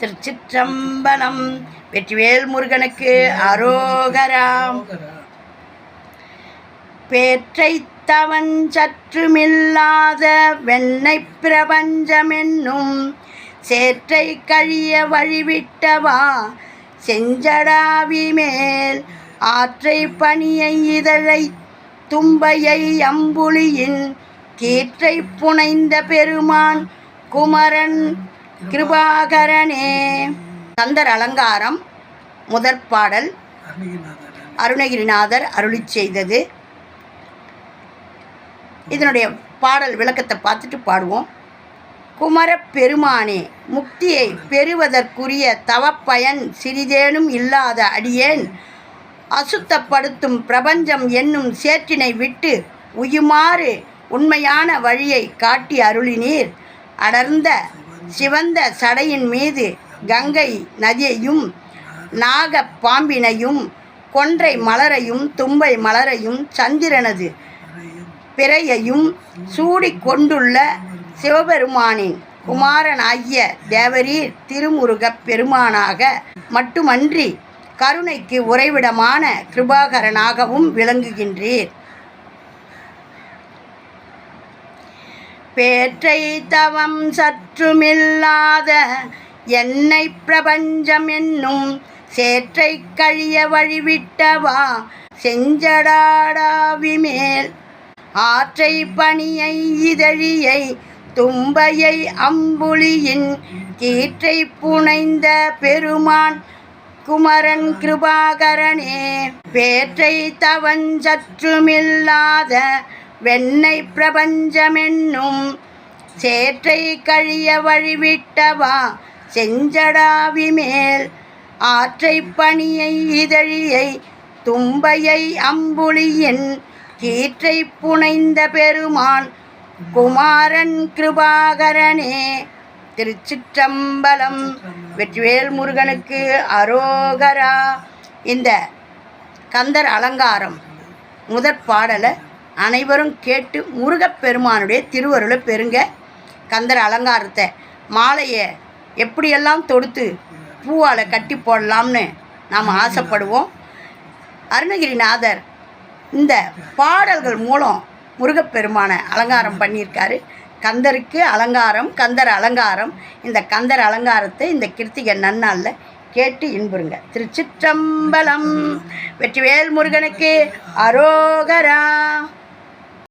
திருச்சிற்றம்பலம். வெற்றிவேல் முருகனுக்கு அரோகராம். பேற்றை தவன் சற்றுமில்லாத வெண்ணை பிரபஞ்சமென்னும் சேற்றை கழிய வழிவிட்டவா? செஞ்சடாவி மேல் ஆற்றை பணியை இதழை தும்பையை அம்புலியின் கீற்றை புனைந்த பெருமான் குமரன் கிருபாகரனே. கந்தர் அலங்காரம் முதற் பாடல் அருணகிரிநாதர் அருளிச் செய்தது. இதனுடைய பாடல் விளக்கத்தை பார்த்துட்டு பாடுவோம். குமரப்பெருமானே முக்தியை பெறுவதற்குரிய தவப்பயன் சிறிதேனும் இல்லாத அடியேன். அசுத்தப்படுத்தும் பிரபஞ்சம் என்னும் சேற்றினை விட்டு உயுமாறு உண்மையான வழியை காட்டி அருளினீர். அடர்ந்த சிவந்த சடையின் மீது கங்கை நதியையும் நாகப்பாம்பினையும் கொன்றை மலரையும் தும்பை மலரையும் சந்திரனது பிறையையும் சூடிக் கொண்டுள்ள சிவபெருமானின் குமாரனாகிய தேவரீர் திருமுருகப் பெருமானாக மட்டுமன்றி கருணைக்கு உறைவிடமான கிருபாகரனாகவும் விளங்குகின்றீர். பேற்றை தவம் சற்றுமில்லாத என்னை பிரபஞ்சம் என்னும் சேற்றை கழிய வழிவிட்டவா? செஞ்சடாடாவி மேல் ஆற்றை பணியை இதழியை தும்பையை அம்புலியின் கீற்றை புனைந்த பெருமான் குமரன் கிருபாகரனே பேற்றை தவன் சற்றுமில்லாத வெண்ணை பிரபஞ்சமென்னும் சேற்றை கழிய வழிவிட்டவா? செஞ்சடாவி மேல் ஆற்றை பணியை இதழியை தும்பையை அம்புலியின் கீற்றை புனைந்த பெருமான் குமாரன் கிருபாகரனே. திருச்சிற்றம்பலம் வெற்றிவேல் முருகனுக்கு அரோகரா. இந்த கந்தர் அலங்காரம் முதற் பாடலை அனைவரும் கேட்டு முருகப்பெருமானுடைய திருவருளை பெருங்க கந்தர் அலங்காரத்தை. மாலையை எப்படியெல்லாம் தொடுத்து பூவால் கட்டி போடலாம்னு நாம் ஆசைப்படுவோம். அருணகிரிநாதர் இந்த பாடல்கள் மூலம் முருகப்பெருமானை அலங்காரம் பண்ணியிருக்காரு. கந்தருக்கு அலங்காரம் கந்தர் அலங்காரம். இந்த கந்தர் அலங்காரத்தை இந்த கிருத்திகை நன்னாளில் கேட்டு இன்புறுங்க. திருச்சிற்றம்பலம் வெற்றிவேல் முருகனுக்கு அரோகரா.